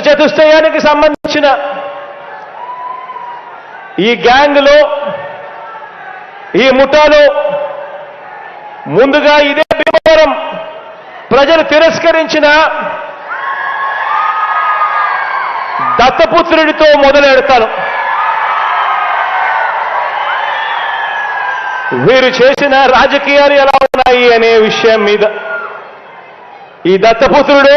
చతుష్టయానికి సంబంధించిన ఈ గ్యాంగ్లో ఈ ముఠాలో ముందుగా ఇదే భీమవరం ప్రజలు తిరస్కరించిన దత్తపుత్రుడితో మొదలెడతాను వీరు చేసిన రాజకీయాలు ఎలా ఉన్నాయి అనే విషయం మీద ఈ దత్తపుత్రుడు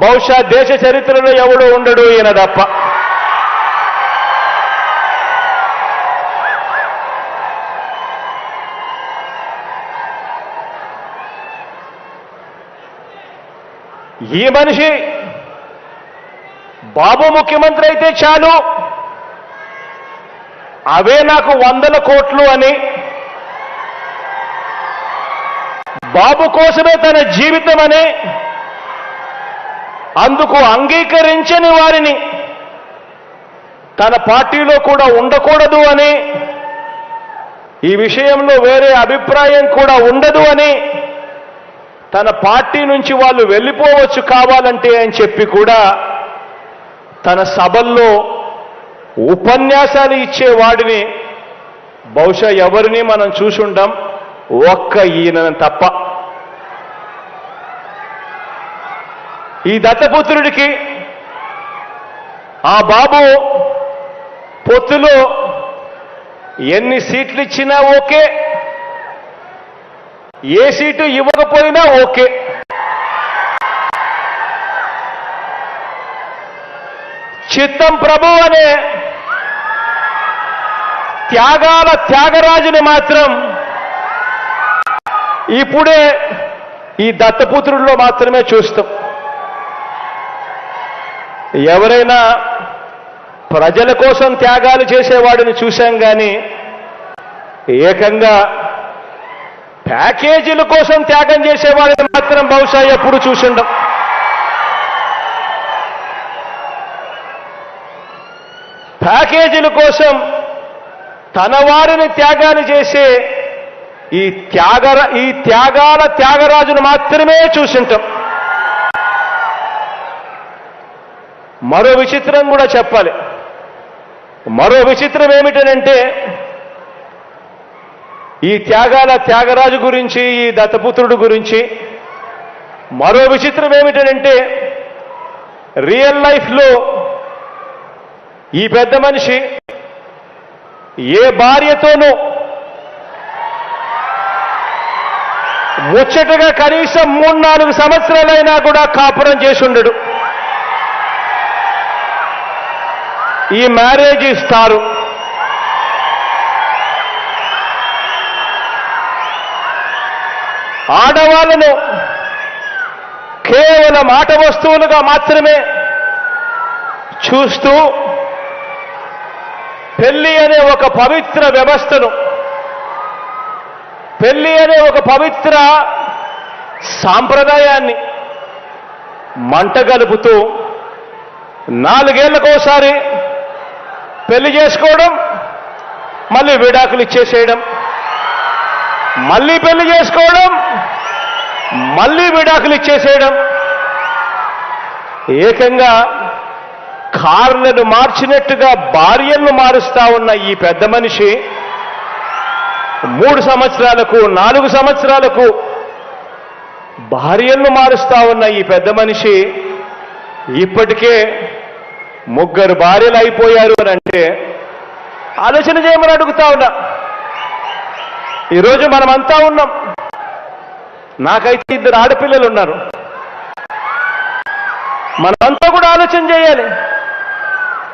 బహుశా దేశ చరిత్రలో ఎవడు ఉండడు ఈయన తప్ప ఈ మనిషి బాబు ముఖ్యమంత్రి అయితే చాలు. అవే నాకు వందల కోట్లు అని. బాబు కోసమే తన జీవితం అని. అందుకు అంగీకరించని వారిని తన పార్టీలో కూడా ఉండకూడదు అని ఈ విషయంలో వేరే అభిప్రాయం కూడా ఉండదు అని తన పార్టీ నుంచి వాళ్ళు వెళ్ళిపోవచ్చు కావాలంటే అని చెప్పి కూడా తన సభల్లో ఉపన్యాసాలు ఇచ్చేవాడిని బహుశా ఎవరిని మనం చూసుండం ఒక్క ఈయన తప్ప. ఈ దత్తపుత్రుడికి ఆ బాబు పొత్తులో ఎన్ని సీట్లు ఇచ్చినా ఓకే ఏ సీటు ఇవ్వకపోయినా ఓకే. చిత్తం ప్రభు అనే త్యాగాల త్యాగరాజుని మాత్రం ఇప్పుడే ఈ దత్తపుత్రుల్లో మాత్రమే చూస్తాం. ఎవరైనా ప్రజల కోసం త్యాగాలు చేసేవాడిని చూశాం కానీ ఏకంగా ప్యాకేజీల కోసం త్యాగం చేసేవాడిని మాత్రం బహుశా ఎప్పుడు చూసిండం. ప్యాకేజీల కోసం తన వారిని త్యాగాలు చేసే ఈ త్యాగ ఈ త్యాగాల త్యాగరాజును మాత్రమే చూసింటాం. మరో విచిత్రం కూడా చెప్పాలి. మరో విచిత్రం ఏమిటనంటే ఈ త్యాగాల త్యాగరాజు గురించి ఈ దత్తపుత్రుడు గురించి మరో విచిత్రం ఏమిటనంటే రియల్ లైఫ్లో ఈ పెద్ద మనిషి ఏ భార్యతోనూ ముచ్చటగా కనీసం మూడు నాలుగు సంవత్సరాలైనా కూడా కాపురం చేసి ఈ మ్యారేజ్ ఇస్తారు. ఆడవాళ్ళను కేవలం ఆట వస్తువులుగా మాత్రమే చూస్తూ పెళ్ళి అనే ఒక పవిత్ర వ్యవస్థను పెళ్ళి అనే ఒక పవిత్ర సాంప్రదాయాన్ని మంటగలుపుతూ నాలుగేళ్ళకోసారి పెళ్ళి చేసుకోవడం మళ్ళీ విడాకులు ఇచ్చేసేయడం మళ్ళీ పెళ్ళి చేసుకోవడం మళ్ళీ విడాకులు ఇచ్చేసేయడం. ఏకంగా కార్లను మార్చినట్టుగా భార్యలను మారుస్తా ఉన్న ఈ పెద్ద మనిషి మూడు సంవత్సరాలకు నాలుగు సంవత్సరాలకు భార్యలను మారుస్తా ఉన్న ఈ పెద్ద మనిషి ఇప్పటికే ముగ్గురు భార్యలు అయిపోయారు అని ఆలోచన చేయమని అడుగుతా ఉన్నా. ఈరోజు మనమంతా ఉన్నాం. నాకైతే ఇద్దరు ఆడపిల్లలు ఉన్నారు. మనమంతా కూడా ఆలోచన చేయాలి.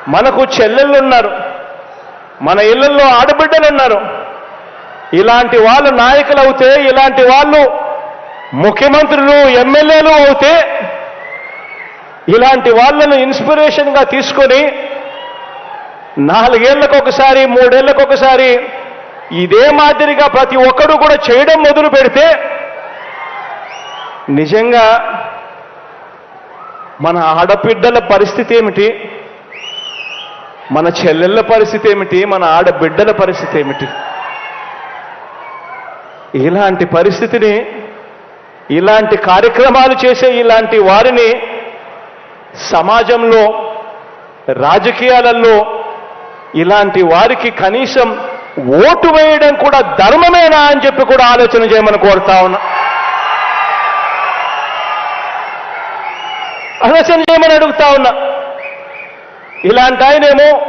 మనకు చెల్లెళ్ళు ఉన్నారు. మన ఇళ్ళలో ఆడబిడ్డలు ఉన్నారు. ఇలాంటి వాళ్ళు నాయకులు అవుతే ఇలాంటి వాళ్ళు ముఖ్యమంత్రులు ఎమ్మెల్యేలు అవుతే ఇలాంటి వాళ్ళను ఇన్స్పిరేషన్గా తీసుకొని నాలుగేళ్ళకు ఒకసారి మూడేళ్ళకు ఒకసారి ఇదే మాదిరిగా ప్రతి ఒక్కరు కూడా చేయడం మొదలు పెడితే నిజంగా మన ఆడబిడ్డల పరిస్థితి ఏమిటి? మన చెల్లెళ్ళ పరిస్థితి ఏమిటి? మన ఆడబిడ్డల పరిస్థితి ఏమిటి? ఇలాంటి పరిస్థితిని ఇలాంటి కార్యక్రమాలు చేసే ఇలాంటి వారిని సమాజంలో రాజకీయాలలో ఇలాంటి వారికి కనీసం ఓటు వేయడం కూడా ధర్మమేనా అని చెప్పి కూడా ఆలోచన చేయమని కోరుతా ఉన్నా. ఆలోచన చేయమని అడుగుతా ఉన్నా. ఇలాంటి ఆయనేమో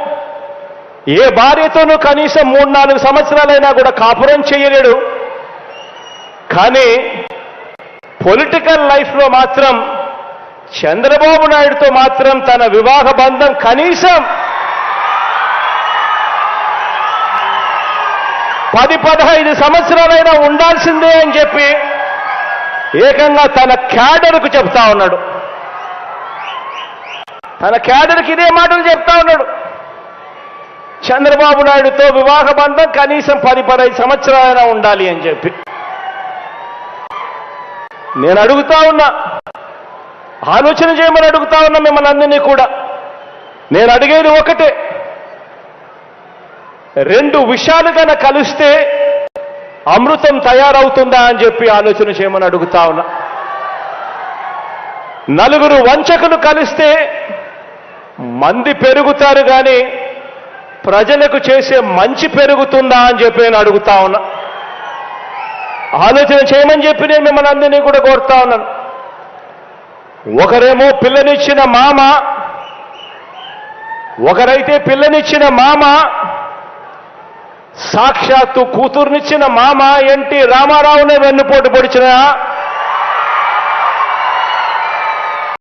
ఏ భార్యతోనూ కనీసం మూడు నాలుగు సంవత్సరాలైనా కూడా కాపురం చేయలేడు. కానీ పొలిటికల్ లైఫ్లో మాత్రం చంద్రబాబు నాయుడుతో మాత్రం తన వివాహ బంధం కనీసం పది పదహైదు సంవత్సరాలైనా ఉండాల్సిందే అని చెప్పి ఏకంగా తన క్యాడర్కు చెప్తా ఉన్నాడు. తన క్యాడర్కి ఇదే మాటలు చెప్తా ఉన్నాడు. చంద్రబాబు నాయుడుతో వివాహ బంధం కనీసం పది పదహైదు సంవత్సరాలైనా ఉండాలి అని చెప్పి. నేను అడుగుతా ఉన్నా. ఆలోచన చేయమని అడుగుతా ఉన్నా మిమ్మల్ని అందరినీ కూడా. నేను అడిగేది ఒకటే. రెండు విషయాలు కన కలిస్తే అమృతం తయారవుతుందా అని చెప్పి ఆలోచన చేయమని అడుగుతా ఉన్నా. నలుగురు వంచకులు కలిస్తే మంది పెరుగుతారు కానీ ప్రజలకు చేసే మంచి పెరుగుతుందా అని చెప్పి నేను అడుగుతా ఉన్నా. ఆలోచన చేయమని చెప్పి నేను మిమ్మల్ని అందరినీ కూడా కోరుతా ఉన్నాను. ఒకరేమో పిల్లనిచ్చిన మామ ఒకరైతే పిల్లనిచ్చిన మామ సాక్షాత్తు కూతుర్నిచ్చిన మామ ఎన్టీ రామారావునే వెన్నుపోటు పొడిచిన